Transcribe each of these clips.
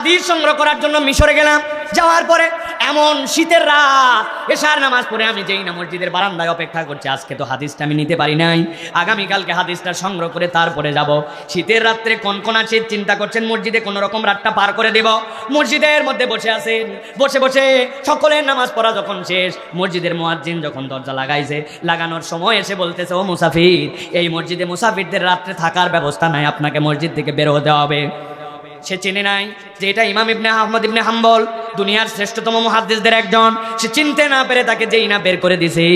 হাদিস সংগ্রহ করার জন্য মিশরে গেলাম। যাওয়ার পরে এমন শীতের রাত, এশার নামাজ পড়ে আমি যেই না মসজিদের বারান্দায় অপেক্ষা করছি, আজকে তো হাদিসটা আমি নিতে পারি নাই। আগামীকালকে হাদিসটা সংগ্রহ করে তারপরে যাব। শীতের রাত্রে কোন কোন শীত চিন্তা করছেন? মসজিদে কোনো রকম রাতটা পার করে দেব। মসজিদের মধ্যে বসে আছেন, বসে বসে সকলের নামাজ পড়া যখন শেষ, মসজিদের মুয়াজ্জিন যখন দরজা লাগাইছে, লাগানোর সময় এসে বলতেছে, ও মুসাফির, এই মসজিদে মুসাফিরদের রাত্রে থাকার ব্যবস্থা নাই, আপনাকে মসজিদ থেকে বের হতে হবে। সে চিনে নাই যে এটা ইমাম ইবনে আহমদ ইবনে হাম্বল, দুনিয়ার শ্রেষ্ঠতম মহাদ্দেশদের একজন। সে চিনতে না পেরে তাকে যেই না বের করে দিছে।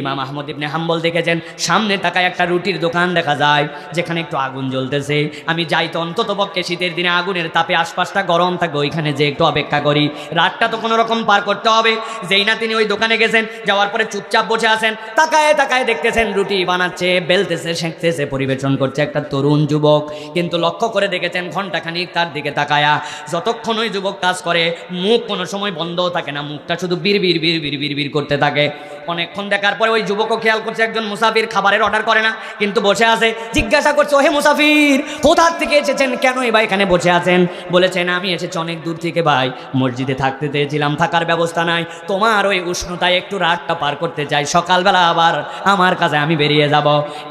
ইমাম আহমদ ইবনে হাম্বল দেখেছেন, সামনে তাকায় একটা রুটির দোকান দেখা যায়, যেখানে একটু আগুন জ্বলতেছে। আমি যাই তো অন্তত পক্ষে শীতের দিনে আগুনের তাপে আশপাশটা গরম থাকে ওইখানে যে একটু অপেক্ষা করি। রাতটা তো কোনো রকম পার করতে হবে। যেই না তিনি ওই দোকানে গেছেন, যাওয়ার পরে চুপচাপ বসে আছেন, তাকায় তাকায় দেখতেছেন রুটি বানাচ্ছে, বেলতেছে, সেঁকতেছে, পরিবেশন করছে একটা তরুণ যুবক। কিন্তু লক্ষ্য করে দেখেছেন ঘন্টাখানিক তার দিকে তাকায়া। যতক্ষণ ওই যুবক কাজ করে, মুখ কোনো সময় বন্ধও থাকে না, মুখটা শুধু বীর বীর বীর বীর বীর করতে থাকে। অনেকক্ষণ দেখার পরে ওই যুবকও খেয়াল করছে একজন মুসাফির খাবারের অর্ডার করে না, কিন্তু বসে আছে। জিজ্ঞাসা করছে, ওহে মুসাফির, কোথা থেকে এসেছেন? কেন ভাই এখানে বসে আছেন? বলেছেন, আমি এসেছি অনেক দূর থেকে ভাই, মসজিদে থাকতে চেয়েছিলাম, থাকার ব্যবস্থা নাই। তোমার ওই উষ্ণতায় একটু রাতটা পার করতে চাই, সকালবেলা আবার আমার কাছে আমি বেরিয়ে যাব।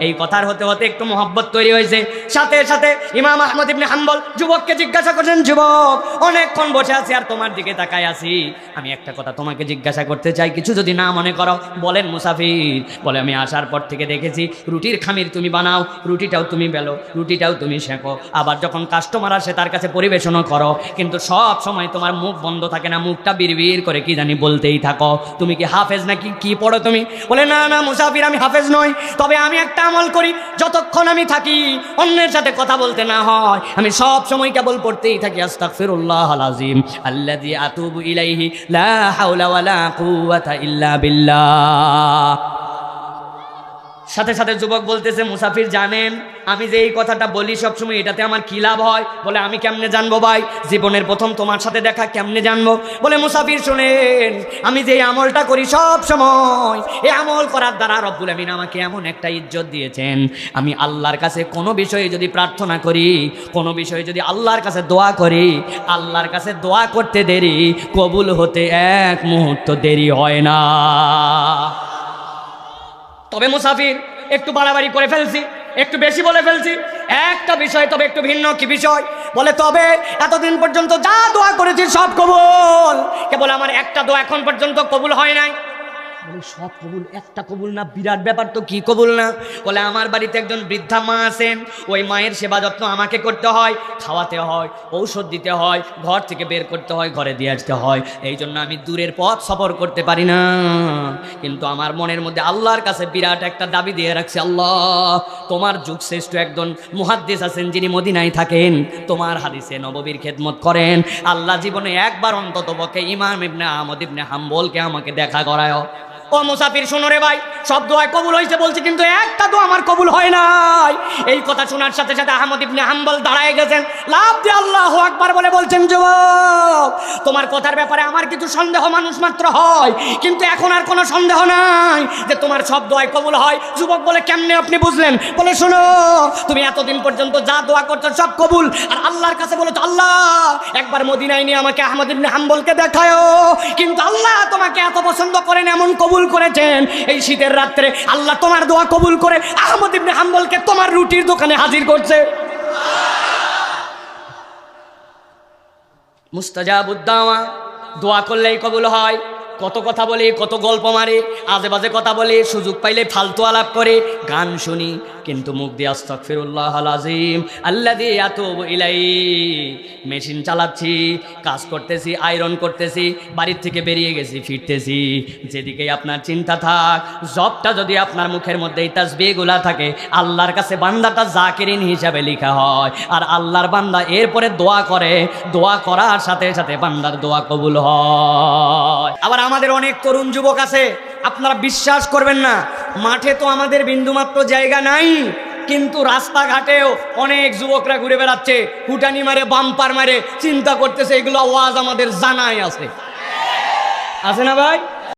এই কথার হতে হতে একটু মহব্বত তৈরি হয়েছে। সাথে সাথে ইমাম আহমদ ইবনে হাম্বল যুবককে জিজ্ঞাসা করছেন, যুবক, অনেকক্ষণ বসে আছি আর তোমার দিকে তাকায় আছি। আমি একটা কথা তোমাকে জিজ্ঞাসা করতে চাই, কিছু যদি না মনে করো, বলেন মুসাফির। বলে, আমি আসার পর থেকে দেখেছি রুটির খামির তুমি বানাও, রুটিটাও তুমি বেলো, রুটিটাও তুমি শেখো আবার যখন কাস্টমার আসে, তার কাছে পরিবেশনও করো। কিন্তু সব সময় তোমার মুখ বন্ধ থাকে না, মুখটা বিড়বিড় করে কি জানি বলতেই থাকো। তুমি কি হাফেজ নাকি? কি পড়ো তুমি? বলে, না না, মুসাফির, আমি হাফেজ নই। তবে আমি একটা আমল করি, যতক্ষণ আমি থাকি, অন্যের সাথে কথা বলতে না হয়। আমি সব সময় কেবল পড়তেই থাকি, আস্তাগফিরুল্লাহ আলাজিম আল্লাযী আতুবু ইলাইহি, লা হাওলা ওয়ালা কুওয়াতা ইল্লা বিল্লাহ। সাথে সাথে যুবক বলতেছে, মুসাফির জানেন, আমি যে এই কথাটা বলি সবসময় এটাতে আমার কি লাভ হয়? বলে, আমি কেমনে জানব ভাই? জীবনের প্রথম তোমার সাথে দেখা, কেমনে জানব? বলে, মুসাফির, শোনেন, আমি যে আমলটা করি সব সময় এই আমল করার দ্বারা রব্বুল আমিন আমাকে এমন একটা ইজ্জত দিয়েছেন। আমি আল্লাহর কাছে কোনো বিষয়ে যদি প্রার্থনা করি, কোনো বিষয়ে যদি আল্লাহর কাছে দোয়া করি, আল্লাহর কাছে দোয়া করতে দেরি, কবুল হতে এক মুহূর্ত দেরি হয় না। তবে মুসাফির, একটু বাড়াবাড়ি করে ফেলছি, একটু বেশি বলে ফেলছি। একটা বিষয় তবে একটু ভিন্ন, কি বিষয়? বলে, তবে এতদিন পর্যন্ত যা দোয়া করেছি সব কবুল। কেবল আমার একটা দোয়া এখন পর্যন্ত কবুল হয় নাই। বলে, সব কবুল, একটা কবুল না, বিরাট ব্যাপার তো কি কবুল না? বলে, আমার বাড়িতে একজন বৃদ্ধা মা আছেন, ওই মায়ের সেবা যত্ন আমাকে করতে হয়, খাওয়াতে হয়, ঔষধ দিতে হয়, ঘর থেকে বের করতে হয়, ঘরে দিয়ে আসতে হয়। এই জন্য আমি দূরের পথ সফর করতে পারি না। কিন্তু আমার মনের মধ্যে আল্লাহর কাছে বিরাট একটা দাবি দিয়ে রাখছে, আল্লাহ, তোমার যুগ শ্রেষ্ঠ একজন মুহাদ্দিস আছেন যিনি মদিনায় থাকেন, তোমার হাদিসে নববীর খেদমত করেন। আল্লাহ জীবনে একবার অন্তত পক্ষে ইমাম ইবনে আহমদ ইবনে হাম্বলকে আমাকে দেখা করায় ও মুসাফির শোনো রে ভাই। সব দোয়া কবুল হয়েছে বলছে, কিন্তু একটা তো আমার কবুল হয় নাই। এই কথা শোনার সাথে সাথে আহমদ ইবনে হাম্বল দাঁড়ায় গেছেন। লাভ দিয়ে আল্লাহ আকবার বলে বলছেন যুবক তোমার কথার ব্যাপারে আমার কিছু সন্দেহ মানুষ মাত্র হয়, কিন্তু এখন আর কোনো সন্দেহ নাই যে তোমার সব দোয়াই কবুল হয়। যুবক বলে, কেমনে আপনি বুঝলেন? বলে, শোনো, তুমি এতদিন পর্যন্ত যা দোয়া করছ সব কবুল। আর আল্লাহর কাছে বলো আল্লাহ, একবার মদিনায় নিয়ে আমাকে আহমদ ইবনে হাম্বলকে দেখায়। কিন্তু আল্লাহ তোমাকে এত পছন্দ করেন, এমন কবুল করেছেন। এই শীতের রাত্রে আল্লাহ তোমার দোয়া কবুল করে আহমদ ইবনে হাম্বলকে তোমার রুটির দোকানে হাজির করছে। মুস্তাজাবুদ্দাওয়া দোয়া করলেই কবুল হয়। কত কথা বলে, কত গল্প মারে আজে বাজে কথা বলে, সুযোগ পাইলে ফালতু আলাপ করে, গান শুনি। কিন্তু মুখ দিয়ে আস্তাগফিরুল্লাহ আজিম আল্লাহ দিয়ে এত ইলাই মেশিন চালাচ্ছি, কাজ করতেছি, আয়রন করতেছি, বাড়ির থেকে বেরিয়ে গেছি, ফিরতেছি। যেদিকেই আপনার চিন্তা থাক, জবটা যদি আপনার মুখের মধ্যে এই তাসবিহগুলা থাকে, আল্লাহর কাছে বান্দাটা জাকিরিন হিসাবে লেখা হয়। আর আল্লাহর বান্দা এরপরে দোয়া করে, দোয়া করার সাথে সাথে বান্দার দোয়া কবুল হয়। আবার আমাদের অনেক তরুণ যুবক আছে, আপনারা বিশ্বাস করবেন না, মাঠে তো আমাদের বিন্দুমাত্র জায়গা নাই, কিন্তু রাস্তাঘাটেও অনেক যুবকরা ঘুরে বেড়াচ্ছে, হুটানি মারে, বাম্পার মারে, চিন্তা করতেছে এগুলো আওয়াজ আমাদের জানাই আছে। আছে না ভাই?